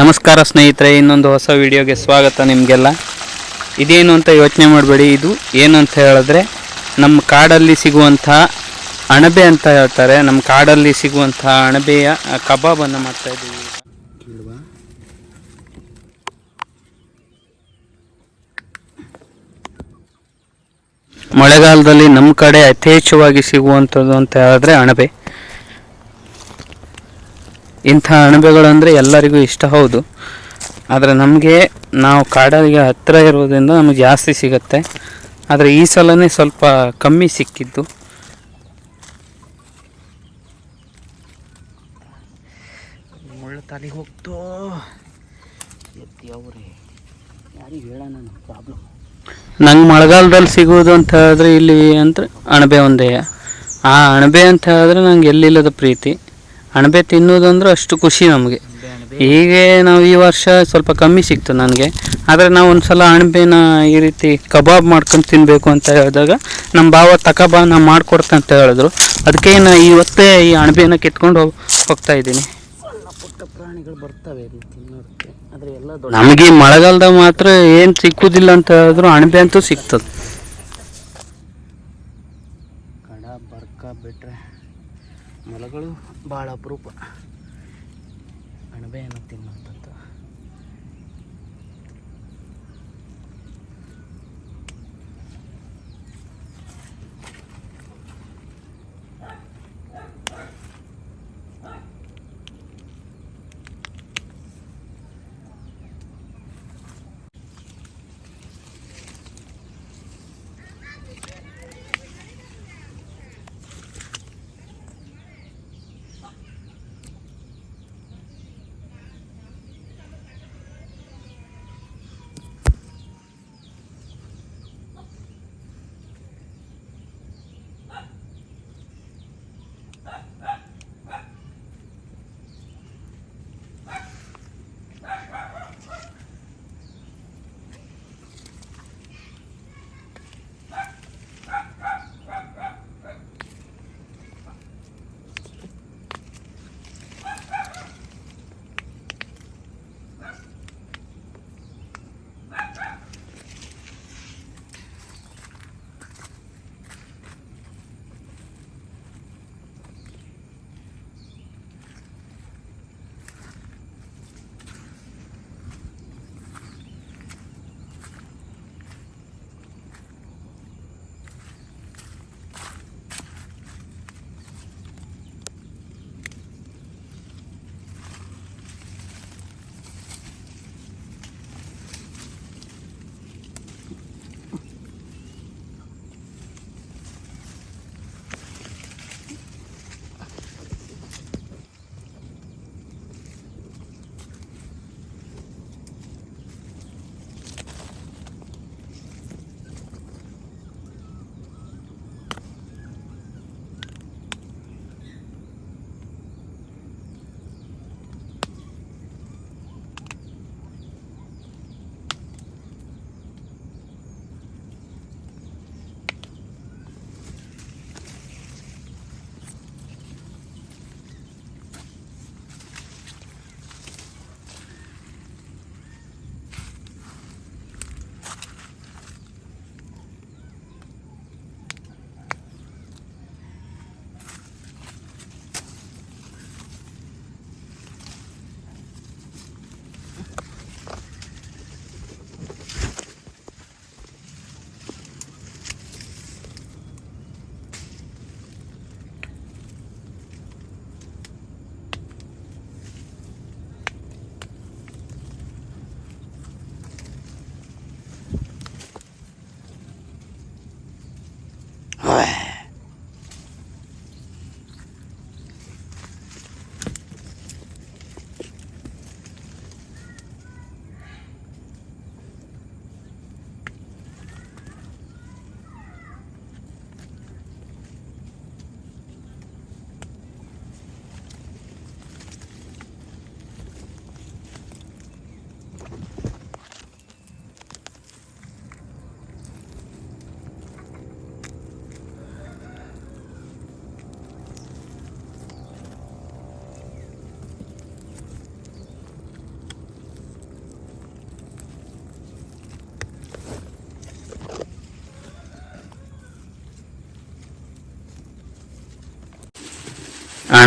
ನಮಸ್ಕಾರ ಸ್ನೇಹಿತರೆ, ಇನ್ನೊಂದು ಹೊಸ ವಿಡಿಯೋಗೆ ಸ್ವಾಗತ ನಿಮಗೆಲ್ಲ. ಇದೇನು ಅಂತ ಯೋಚನೆ ಮಾಡಬೇಡಿ, ಇದು ಏನು ಅಂತ ಹೇಳಿದ್ರೆ, ನಮ್ಮ ಕಾಡಲ್ಲಿ ಸಿಗುವಂಥ ಅಣಬೆ ಅಂತ ಹೇಳ್ತಾರೆ. ನಮ್ಮ ಕಾಡಲ್ಲಿ ಸಿಗುವಂಥ ಅಣಬೆಯ ಕಬಾಬನ್ನು ಮಾಡ್ತಾ ಇದ್ದೀವಿ. ಮಳೆಗಾಲದಲ್ಲಿ ನಮ್ಮ ಕಡೆ ಯಥೇಚ್ಛವಾಗಿ ಸಿಗುವಂಥದ್ದು ಅಂತ ಹೇಳಿದ್ರೆ ಅಣಬೆ. ಇಂಥ ಅಣಬೆಗಳಂದರೆ ಎಲ್ಲರಿಗೂ ಇಷ್ಟ ಹೌದು. ಆದರೆ ನಮಗೆ ನಾವು ಕಾಡಲಿಗೆ ಹತ್ತಿರ ಇರೋದ್ರಿಂದ ನಮಗೆ ಜಾಸ್ತಿ ಸಿಗುತ್ತೆ. ಆದರೆ ಈ ಸಲನೇ ಸ್ವಲ್ಪ ಕಮ್ಮಿ ಸಿಕ್ಕಿದ್ದು. ಮುಳ್ಳು ಹೋಗ್ತೋ. ಯಾರಿಗೆ ಹೇಳೋಣ ಪ್ರಾಬ್ಲಮ್ ನಂಗೆ ಮಳೆಗಾಲದಲ್ಲಿ ಸಿಗುವುದು ಅಂತ ಹೇಳಿದ್ರೆ ಇಲ್ಲಿ ಅಂದರೆ ಅಣಬೆ ಒಂದೇ. ಆ ಅಣಬೆ ಅಂತ ಹೇಳಿದ್ರೆ ನಂಗೆ ಎಲ್ಲಿಲ್ಲದ ಪ್ರೀತಿ. ಅಣಬೆ ತಿನ್ನೋದಂದ್ರೆ ಅಷ್ಟು ಖುಷಿ ನಮಗೆ. ಹೀಗೆ ನಾವು ಈ ವರ್ಷ ಸ್ವಲ್ಪ ಕಮ್ಮಿ ಸಿಕ್ತು ನನಗೆ. ಆದರೆ ನಾವು ಒಂದು ಸಲ ಅಣಬೆನ ಈ ರೀತಿ ಕಬಾಬ್ ಮಾಡ್ಕೊಂಡು ತಿನ್ನಬೇಕು ಅಂತ ಹೇಳಿದಾಗ ನಮ್ಮ ಭಾವ ತಕಬಾ ನಾವು ಮಾಡ್ಕೊಡ್ತೆ ಅಂತ ಹೇಳಿದ್ರು. ಅದಕ್ಕೆ ನಾ ಇವತ್ತೇ ಈ ಅಣಬೆನ ಕಿತ್ಕೊಂಡು ಹೋಗಿ, ಹೋಗ್ತಾ ಇದ್ದೀನಿ. ಪ್ರಾಣಿಗಳು ಬರ್ತವೆ ನಮಗೆ ಮಳೆಗಾಲದಾಗ ಮಾತ್ರ ಏನು ಸಿಕ್ಕುದಿಲ್ಲ ಅಂತ ಹೇಳಿದ್ರು ಅಣಬೆ ಅಂತೂ ಸಿಗ್ತದೆ ಕಡ ಮೊಲಗಳು ಭಾಳ ಅಪರೂಪ. ಅಣಬೆಯನ್ನು ತಿನ್ನುವಂಥದ್ದು.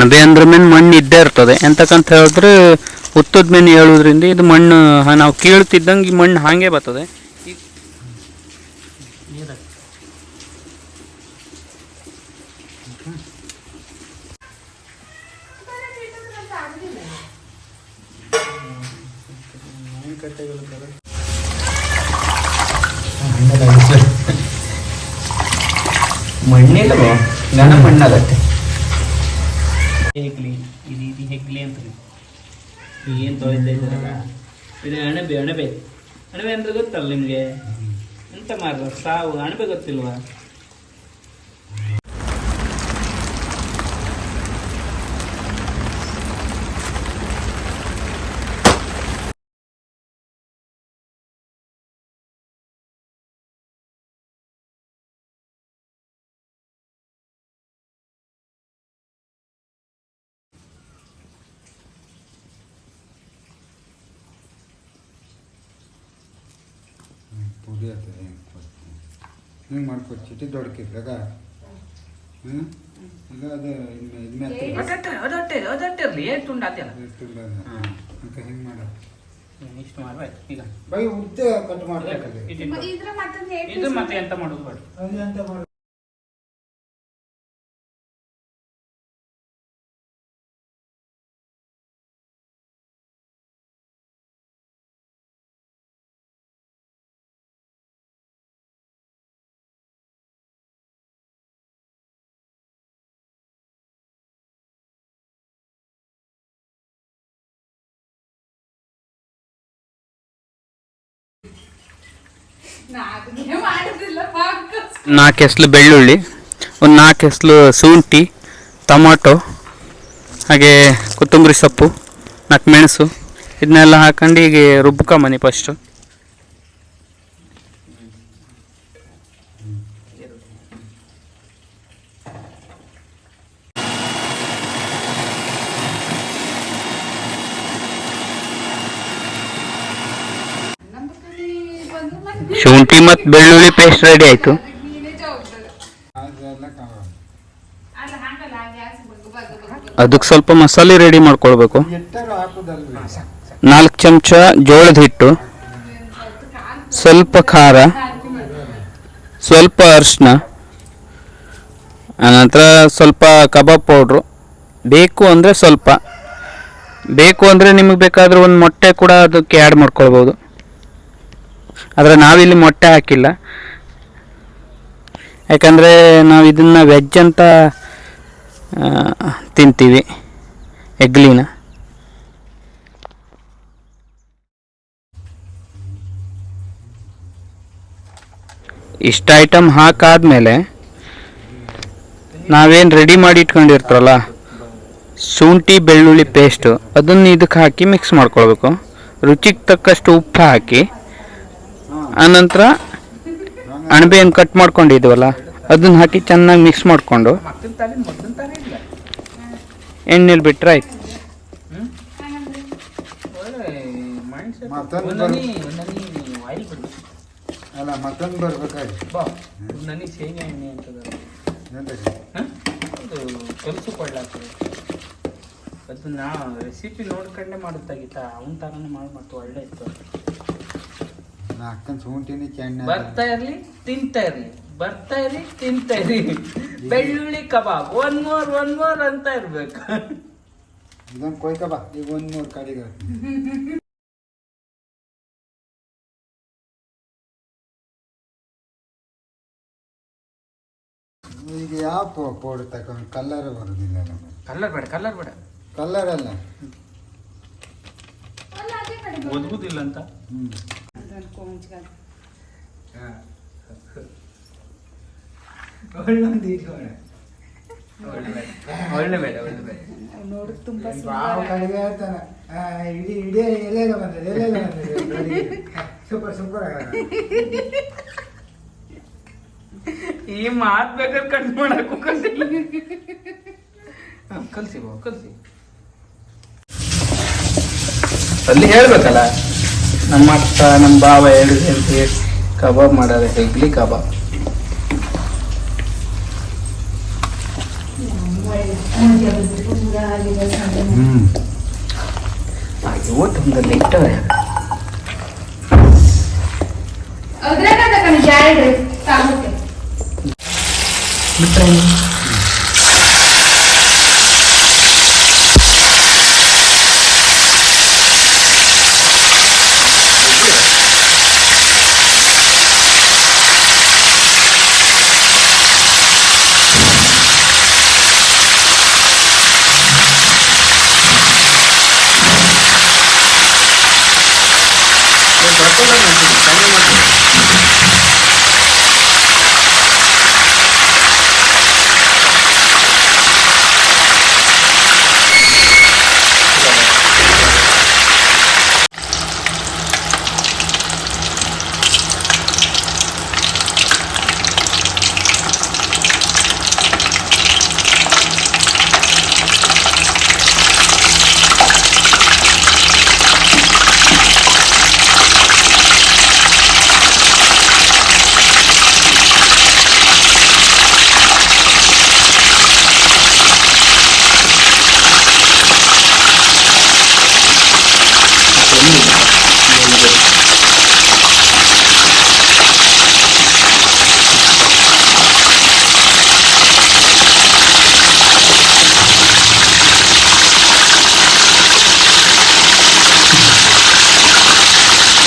ಅಣಬೆ ಅಂದ್ರೆ ಮೇಲೆ ಮಣ್ಣು ಇದ್ದೇ ಇರ್ತದೆ. ಎಂತಕ್ಕಂತ ಹೇಳಿದ್ರೆ ಉತ್ತದ ಮೇಲೆ ಹೇಳೋದ್ರಿಂದ ಇದು ಮಣ್ಣು ನಾವು ಕೀಳ್ತಿದ್ದಂಗೆ ಈ ಮಣ್ಣು ಹಾಗೆ ಬರ್ತದೆ. ಮಣ್ಣಿಲ್ಲವೋ? ಘನ ಮಣ್ಣಾಗತ್ತೆ ಹೆಗ್ಲಿ? ಇದು ಇದು ಹೆಗ್ಲಿ ಅಂತ ಏನು ಏನ್ ತೊಳೆದ ಇದು ಅಣಬೆ ಅಣಬೆ. ಅಣಬೆ ಅಂದ್ರೆ ಗೊತ್ತಲ್ಲ ನಿಮಗೆ? ಎಂತ ಮಾರ್ರ ಸಾವು, ಅಣಬೆ ಗೊತ್ತಿಲ್ವಾ? ಆಗ್ತದೆ ಹಿಂಗೆ ಮಾಡ್ಕೊ ಚಿಟಿ ದೊಡ್ಕಿದ್ರಾಗ ಹ್ಞೂ ಅದು ಇನ್ನು ಇದ್ಮೇಲೆ ತುಂಡ ಅಂತ ಹಿಂಗೆ ಮಾಡ. ಇಷ್ಟು ಮಾಡ್ಬೇಕು ಈಗ. ಬೈ ಉದ್ದ ಕಟ್ ಏಟ್ ಇದು ಮತ್ತೆ ಎಂತ ಮಾಡೋದು ಬೇಡ ಅದು ಎಂತ ಮಾಡ ನಾಲ್ಕು ಎಸ್ಲು ಬೆಳ್ಳುಳ್ಳಿ, ಒಂದು ನಾಲ್ಕು ಎಸ್ಲು ಶುಂಠಿ, ಟೊಮಾಟೊ, ಹಾಗೆ ಕೊತ್ತಂಬರಿ ಸೊಪ್ಪು, ನಾಲ್ಕು ಮೆಣಸು, ಇದನ್ನೆಲ್ಲ ಹಾಕೊಂಡು ಈಗ ರುಬ್ಕೊಂಬನಿ ಫಸ್ಟು ಶುಂಠಿ ಮತ್ತು ಬೆಳ್ಳುಳ್ಳಿ ಪೇಸ್ಟ್ ರೆಡಿ ಆಯಿತು. ಅದಕ್ಕೆ ಸ್ವಲ್ಪ ಮಸಾಲೆ ರೆಡಿ ಮಾಡ್ಕೊಳ್ಬೇಕು. ನಾಲ್ಕು ಚಮಚ ಜೋಳದ ಹಿಟ್ಟು, ಸ್ವಲ್ಪ ಖಾರ, ಸ್ವಲ್ಪ ಅರಿಶಿನ ಆನಂತರ ಸ್ವಲ್ಪ ಕಬಾಬ್ ಪೌಡ್ರು. ಬೇಕು ಅಂದರೆ ಸ್ವಲ್ಪ. ಬೇಕು ಅಂದರೆ ನಿಮಗೆ ಬೇಕಾದರೆ ಒಂದು ಮೊಟ್ಟೆ ಕೂಡ ಅದಕ್ಕೆ ಆ್ಯಡ್ ಮಾಡ್ಕೊಳ್ಬೋದು. ಆದರೆ ನಾವಿಲ್ಲಿ ಮೊಟ್ಟೆ ಹಾಕಿಲ್ಲ. ಯಾಕಂದರೆ ನಾವು ಇದನ್ನು ವೆಜ್ ಅಂತ ತಿಂತೀವಿ, ಎಗ್ಲಿನ. ಇಷ್ಟು ಐಟಮ್ ಹಾಕಾದ್ಮೇಲೆ ನಾವೇನು ರೆಡಿ ಮಾಡಿ ಇಟ್ಕೊಂಡಿರ್ತಾರಲ್ಲ, ಶುಂಠಿ, ಬೆಳ್ಳುಳ್ಳಿ ಪೇಸ್ಟು ಅದನ್ನು ಇದಕ್ಕೆ ಹಾಕಿ ಮಿಕ್ಸ್ ಮಾಡ್ಕೊಳ್ಬೇಕು. ರುಚಿಗೆ ತಕ್ಕಷ್ಟು ಉಪ್ಪು ಹಾಕಿ ಆನಂತರ ಅಣಬೆ ಏನು ಕಟ್ ಮಾಡ್ಕೊಂಡಿದ್ವಲ್ಲ ಅದನ್ನು ಹಾಕಿ ಚೆನ್ನಾಗಿ ಮಿಕ್ಸ್ ಮಾಡಿಕೊಂಡು ಎಣ್ಣೆಲಿ ಬಿಟ್ರೆ ಆಯ್ತು. ಅಲ್ಲ ಮತ್ತೊಂದು ಬರ್ಬೇಕಾಯ್ತು. ನನಗೆ ಶೇಂಗಾ ಎಣ್ಣೆ ಅಂತದ. ಕೆಲಸ ಕೊಡ್ಲಾಗ್ತದೆ ಅದು ನಾ ರೆಸಿಪಿ ನೋಡ್ಕೊಂಡೆ ಮಾಡುತ್ತಾಗಿತ್ತ ಅವನ ಥರನೇ ಮಾಡಿ ಮತ್ತು ಒಳ್ಳೆ ಇತ್ತು. ನಾ ಅಕ್ಕನ ಶುಂಠಿನಿ ಚೆನ್ನ ಬರ್ತಾ ಇರ್ಲಿ ತಿಂತಾ ಇರ್ಲಿ. ಬರ್ತಾ ಇರ್ಲಿ ತಿಂತಾ ಇರ್ಲಿ. ಬೆಳ್ಳುಳ್ಳಿ ಕಬಾಬ್. ಒನ್ ಮೋರ್ ಒನ್ ಮೋರ್ ಅಂತ ಇರ್ಬೇಕು. ಇದೊಂದು ಕೊಯ್ ಕಬಾ ಈಗ ಒಂದ್ ಮೂರ್ ಕಡೆಗೆ ಈಗ ಯಾವ ಪೋ ಪೌಡರ್ ತಗೊಂಡು ಕಲರ್ ಬರೋದಿಲ್ಲ ನಮಗೆ? ಕಲರ್ ಬೇಡ ಕಲರ್ ಬೇಡ. ಕಲರ್ ಅಲ್ಲ. ಒದಗುದಿಲ್ಲ ಅಂತ? ಹ್ಞೂ ಒಳ್ಳೊಂದು ಇಟ್ಕೋಣ ಒಳ್ಳೆ ಬೇಡ ಒಳ್ಳೆ ಬೇಡ ಒಳ್ಳೆ ಬೇಡ ತುಂಬಾ ಹೇಳ್ತಾನೆ ಇಡೀ ಇಡೀ ಎಲೆಗ ಬಂದಿದೆ ಎಲೆಗ ಬಂದಿದೆ ಸೂಪರ್ ಸೂಪರ್ ಈ ಮಾತ್ ಬೇಕಾದ್ರೆ ಕಟ್ ಮಾಡಕ್ಕೂ ಕಲ್ಸಿ ಕಲ್ಸಿ ಕಲ್ಸಿ. ಅಲ್ಲಿ ಹೇಳ್ಬೇಕಲ್ಲ? ನಮ್ಮ ಅಕ್ಕ ನಮ್ಮ ಬಾವ ಎರಡು ಸೇರಿ ಕಬಾಬ್ ಮಾಡೋದು ಇಡ್ಲಿ ಕಬಾಬ್. ಹ್ಮ್. ಅಯ್ಯೋ ತುಂಬ ಲೆಟ್ಟವೆ ಅದ್ರಾಗ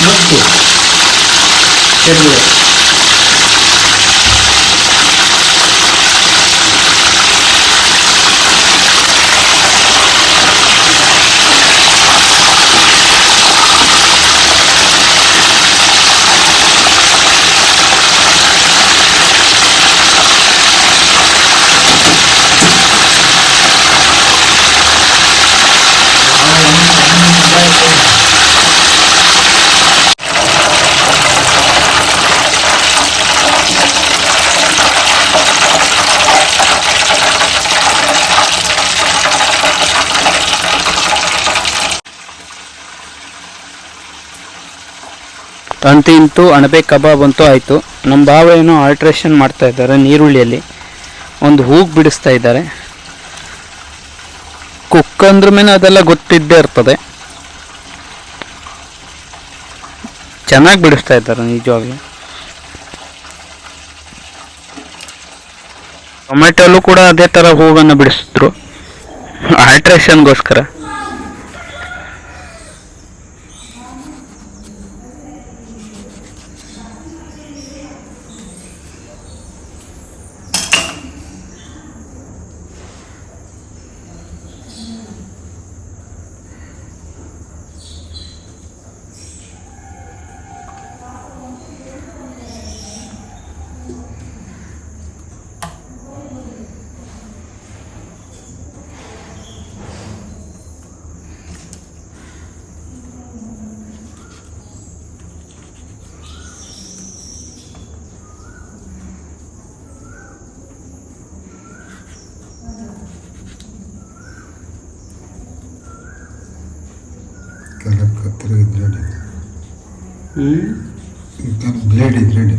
मुक्त केले ಚೆರ್ರಿ ಇಂತೂ, ಅಣಬೆ ಕಬಾಬ್ ಅಂತೂ ಆಯಿತು. ನಮ್ಮ ಭಾವ ಏನೋ ಆಲ್ಟ್ರೇಷನ್ ಮಾಡ್ತಾ ಇದ್ದಾರೆ ನೀರುಳ್ಳಿಯಲ್ಲಿ. ಒಂದು ಹೂಗೆ ಬಿಡಿಸ್ತಾ ಇದ್ದಾರೆ. ಕುಕ್ ಅಂದ್ರ ಮೇಲೆ ಅದೆಲ್ಲ ಗೊತ್ತಿದ್ದೇ ಇರ್ತದೆ. ಚೆನ್ನಾಗಿ ಬಿಡಿಸ್ತಾ ಇದ್ದಾರೆ ನಿಜವಾಗ್ಲೂ. ಟೊಮೆಟೊಲ್ಲೂ ಕೂಡ ಅದೇ ಥರ ಹೂವನ್ನು ಬಿಡಿಸಿದ್ರು. ಆಲ್ಟ್ರೇಷನ್ಗೋಸ್ಕರ ಬ್ಲೇಡ್ ಹ್ಞೂ ಕೆಲವು ಬ್ಲೇಡ್ ಬ್ಲೇಡ್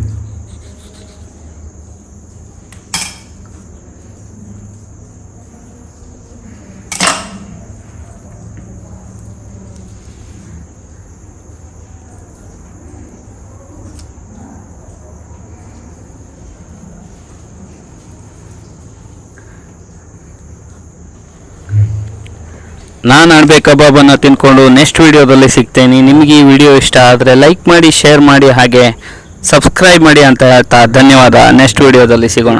ನಾನು ಆಡ್ಬೇಕು ಕಬಾಬನ್ನು ತಿನ್ಕೊಂಡು ನೆಕ್ಸ್ಟ್ ವಿಡಿಯೋದಲ್ಲಿ ಸಿಗ್ತೇನೆ. ನಿಮಗೆ ಈ ವಿಡಿಯೋ ಇಷ್ಟ ಆದರೆ ಲೈಕ್ ಮಾಡಿ ಶೇರ್ ಮಾಡಿ, ಹಾಗೆ ಸಬ್ಸ್ಕ್ರೈಬ್ ಮಾಡಿ ಅಂತ ಹೇಳ್ತಾ ಧನ್ಯವಾದ. ನೆಕ್ಸ್ಟ್ ವಿಡಿಯೋದಲ್ಲಿ ಸಿಗೋಣ.